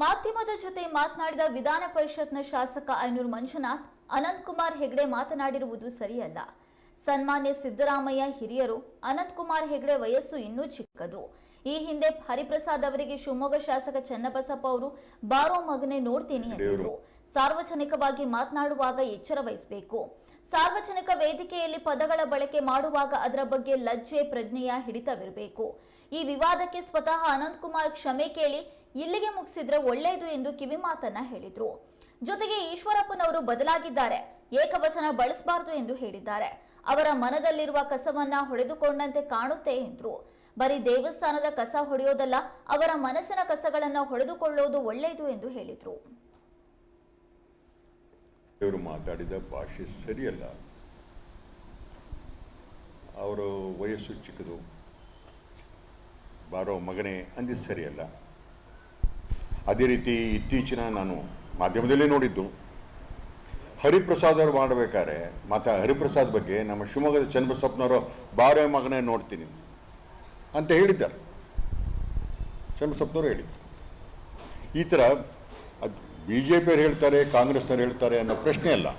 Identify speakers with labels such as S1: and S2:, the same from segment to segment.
S1: ಮಾಧ್ಯಮದ ಜೊತೆ ಮಾತನಾಡಿದ ವಿಧಾನ ಪರಿಷತ್ನ ಶಾಸಕ ಐನೂರು ಮಂಜುನಾಥ್, ಅನಂತಕುಮಾರ್ ಕುಮಾರ್ ಹೆಗಡೆ ಮಾತನಾಡಿರುವುದು ಸರಿಯಲ್ಲ. ಸನ್ಮಾನ್ಯ ಸಿದ್ದರಾಮಯ್ಯ ಹಿರಿಯರು, ಅನಂತಕುಮಾರ್ ಕುಮಾರ್ ಹೆಗಡೆ ವಯಸ್ಸು ಇನ್ನೂ ಚಿಕ್ಕದು. ಈ ಹಿಂದೆ ಹರಿಪ್ರಸಾದ್ ಅವರಿಗೆ ಶಿವಮೊಗ್ಗ ಶಾಸಕ ಚನ್ನಬಸಪ್ಪ ಅವರು, ಬಾರೋ ಮಗನೆ ನೋಡ್ತೀನಿ ಎಂದರು. ಸಾರ್ವಜನಿಕವಾಗಿ ಮಾತನಾಡುವಾಗ ಎಚ್ಚರ ವಹಿಸಬೇಕು. ಸಾರ್ವಜನಿಕ ವೇದಿಕೆಯಲ್ಲಿ ಪದಗಳ ಬಳಕೆ ಮಾಡುವಾಗ ಅದರ ಬಗ್ಗೆ ಲಜ್ಜೆ, ಪ್ರಜ್ಞೆಯ ಹಿಡಿತವಿರಬೇಕು. ಈ ವಿವಾದಕ್ಕೆ ಸ್ವತಃ ಅನಂತಕುಮಾರ್ ಕ್ಷಮೆ ಕೇಳಿ ಇಲ್ಲಿಗೆ ಮುಗಿಸಿದ್ರೆ ಒಳ್ಳೆಯದು ಎಂದು ಕಿವಿಮಾತನ್ನ ಹೇಳಿದ್ರು. ಜೊತೆಗೆ ಈಶ್ವರಪ್ಪನವರು ಬದಲಾಗಿದ್ದಾರೆ. ಏಕವಚನ ಬಳಸಬಾರದು ಎಂದು ಹೇಳಿದ್ದಾರೆ. ಅವರ ಮನದಲ್ಲಿರುವ ಕಸವನ್ನ ಹೊಡೆದುಕೊಂಡಂತೆ ಕಾಣುತ್ತೆ ಎಂದ್ರು. ಬರೀ ದೇವಸ್ಥಾನದ ಕಸ ಹೊಡೆಯೋದಲ್ಲ, ಅವರ ಮನಸ್ಸಿನ ಕಸಗಳನ್ನ ಹೊಡೆದುಕೊಳ್ಳೋದು ಒಳ್ಳೆಯದು ಎಂದು ಹೇಳಿದ್ರು.
S2: ಇವರು ಮಾತಾಡಿದ ಭಾಷೆ ಸರಿಯಲ್ಲ. ಅವರು ವಯಸ್ಸು ಚಿಕ್ಕದು. ಬಾರೋ ಮಗನೇ ಅಂದಿದ್ದು ಸರಿಯಲ್ಲ. ಅದೇ ರೀತಿ ಇತ್ತೀಚಿನ ನಾನು ಮಾಧ್ಯಮದಲ್ಲೇ ನೋಡಿದ್ದು. ಹರಿಪ್ರಸಾದ್ ಅವರು ಮಾಡಬೇಕಾದ್ರೆ ಮಾತಾ ಹರಿಪ್ರಸಾದ್ ಬಗ್ಗೆ ನಮ್ಮ ಶಿವಮೊಗ್ಗದ ಚನ್ನಬಸಪ್ಪನವರು ಬಾರೋ ಮಗನೇ ನೋಡ್ತೀನಿ. ಅಂತ ಹೇಳಿದ್ದಾರೆ. ಚನ್ನಬಸಪ್ಪನವರು ಹೇಳಿದ್ದಾರೆ. ಈ ಥರ ಅದು ಬಿ ಜೆ ಪಿಯವ್ರು ಹೇಳ್ತಾರೆ, ಕಾಂಗ್ರೆಸ್ನವ್ರು ಹೇಳ್ತಾರೆ ಅನ್ನೋ ಪ್ರಶ್ನೆ ಅಲ್ಲ.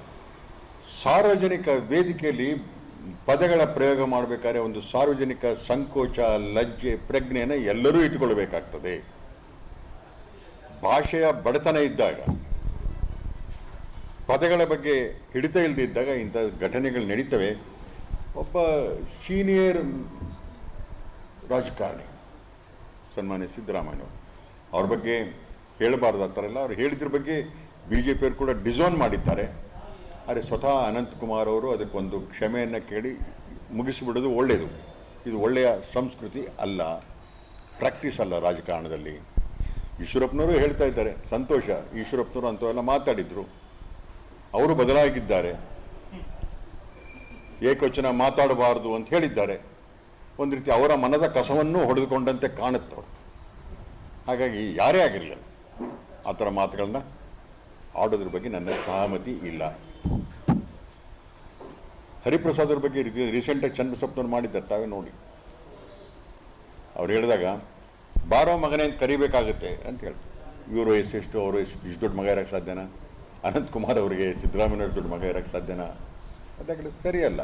S2: ಸಾರ್ವಜನಿಕ ವೇದಿಕೆಯಲ್ಲಿ ಪದಗಳ ಪ್ರಯೋಗ ಮಾಡಬೇಕಾದ್ರೆ ಒಂದು ಸಾರ್ವಜನಿಕ ಸಂಕೋಚ, ಲಜ್ಜೆ, ಪ್ರಜ್ಞೆಯನ್ನು ಎಲ್ಲರೂ ಇಟ್ಟುಕೊಳ್ಬೇಕಾಗ್ತದೆ ಭಾಷೆಯ ಬಡತನ ಇದ್ದಾಗ, ಪದಗಳ ಬಗ್ಗೆ ಹಿಡಿತ ಇಲ್ಲದಿದ್ದಾಗ ಇಂಥ ಘಟನೆಗಳು ನಡೀತವೆ. ಒಬ್ಬ ಸೀನಿಯರ್ ರಾಜಕಾರಣಿ, ಸನ್ಮಾನ್ಯ ಸಿದ್ದರಾಮಯ್ಯ ಅವ್ರ ಬಗ್ಗೆ ಹೇಳಬಾರ್ದು ಆ ಅವ್ರು ಹೇಳಿದ್ರ ಬಗ್ಗೆ ಬಿ ಜೆ ಪಿಯವರು ಕೂಡ ಡಿಸೋನ್ ಮಾಡಿದ್ದಾರೆ. ಆದರೆ ಸ್ವತಃ ಅನಂತಕುಮಾರ್ ಅವರು ಅದಕ್ಕೊಂದು ಕ್ಷಮೆಯನ್ನು ಕೇಳಿ ಮುಗಿಸಿಬಿಡೋದು ಒಳ್ಳೆಯದು ಇದು ಒಳ್ಳೆಯ ಸಂಸ್ಕೃತಿ ಅಲ್ಲ ಪ್ರಾಕ್ಟೀಸ್ ಅಲ್ಲ ರಾಜಕಾರಣದಲ್ಲಿ. ಈಶ್ವರಪ್ಪನವರು ಹೇಳ್ತಾ ಇದ್ದಾರೆ. ಸಂತೋಷ, ಈಶ್ವರಪ್ಪನವರು ಅಂಥವೆಲ್ಲ ಮಾತಾಡಿದ್ರು. ಅವರು ಬದಲಾಗಿದ್ದಾರೆ. ಏಕವಚನ ಮಾತಾಡಬಾರದು ಅಂತ ಹೇಳಿದ್ದಾರೆ. ಒಂದು ರೀತಿ ಅವರ ಮನದ ಕಸವನ್ನು ಹೊಡೆದುಕೊಂಡಂತೆ ಅವರು. ಹಾಗಾಗಿ ಯಾರೇ ಆಗಿರಲಿಲ್ಲ ಆ ಥರ ಮಾತುಗಳನ್ನ ಆಡೋದ್ರ ಬಗ್ಗೆ ನನ್ನ ಸಹಮತಿ ಇಲ್ಲ. ಹರಿಪ್ರಸಾದ್ರ ಬಗ್ಗೆ ರೀಸೆಂಟಾಗಿ ಚನ್ನಬಸಪ್ಪನವ್ರು ಮಾಡಿದ್ದಾರೆ, ತಾವೇ ನೋಡಿ. ಅವ್ರು ಹೇಳಿದಾಗ ಬಾರೋ ಮಗನೇ ಅಂತ ಕರಿಬೇಕಾಗುತ್ತೆ ಅಂತ ಹೇಳಿ ಇವರು ಎಷ್ಟು ಅವರು ಎಷ್ಟು, ಇಷ್ಟು ದೊಡ್ಡ ಮಗ ಇರೋಕ್ಕೆ ಸಾಧ್ಯನಾ? ಅನಂತಕುಮಾರ್ ಅವರಿಗೆ ಸಿದ್ದರಾಮಯ್ಯವ್ರ ದೊಡ್ಡ ಮಗ ಇರೋಕ್ಕೆ ಸಾಧ್ಯನಾ? ಅದಕ್ಕೆ ಸರಿಯಲ್ಲ.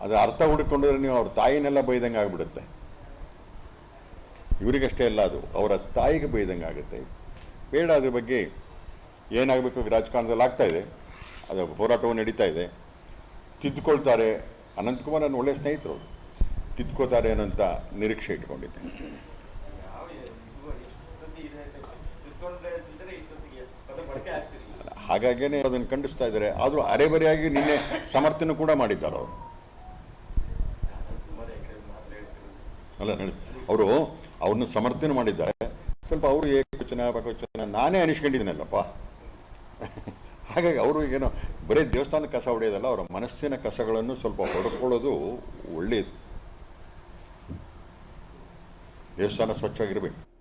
S2: ಅದು ಅರ್ಥ ಹುಡುಕೊಂಡ್ರೆ ನೀವು ಅವ್ರ ತಾಯಿನೆಲ್ಲ ಬೈದಂಗೆ ಆಗ್ಬಿಡುತ್ತೆ. ಇವರಿಗಷ್ಟೇ ಅಲ್ಲ ಅದು, ಅವರ ತಾಯಿಗೆ ಬೈದಂಗೆ ಆಗುತ್ತೆ. ಬೇಡ ಅದ್ರ ಬಗ್ಗೆ ಏನಾಗಬೇಕು ರಾಜಕಾರಣದಲ್ಲಿ ಆಗ್ತಾ ಇದೆ. ಅದು ಹೋರಾಟವು ನಡೀತಾ ಇದೆ. ತಿದ್ದುಕೊಳ್ತಾರೆ ಅನಂತಕುಮಾರ್ ನನ್ನ ಒಳ್ಳೆಯ ಸ್ನೇಹಿತರು ತಿದ್ದುಕೋತಾರೆ ಅನ್ನೋಂಥ ನಿರೀಕ್ಷೆ ಇಟ್ಕೊಂಡಿದ್ದೆ. ಹಾಗಾಗೇನೆ ಅದನ್ನು ಖಂಡಿಸ್ತಾ ಇದ್ದಾರೆ. ಆದರೂ ಅರೆಬರೆಯಾಗಿ ನಿನ್ನೆ ಸಮರ್ಥನೆ ಕೂಡ ಮಾಡಿದ್ದಾರೆ ಅವರು. ಅಲ್ಲ ನೋಡಿ ಅವರು ಅವ್ರನ್ನ ಸಮರ್ಥನೆ ಮಾಡಿದ್ದಾರೆ. ಸ್ವಲ್ಪ ಅವರು ಏಕವಚನ ಪಕವಚನ ನಾನೇ ಅನಿಸ್ಕೊಂಡಿದ್ದೀನಲ್ಲಪ್ಪ. ಹಾಗಾಗಿ ಅವರು ಏನೋ ಬರೀ ದೇವಸ್ಥಾನ ಕಸ ಹೊಡೆಯೋದಲ್ಲ, ಅವರ ಮನಸ್ಸಿನ ಕಸಗಳನ್ನು ಸ್ವಲ್ಪ ಹೊಡ್ಕೊಳ್ಳೋದು ಒಳ್ಳೆಯದು ದೇವಸ್ಥಾನ ಸ್ವಚ್ಛವಾಗಿರಬೇಕು.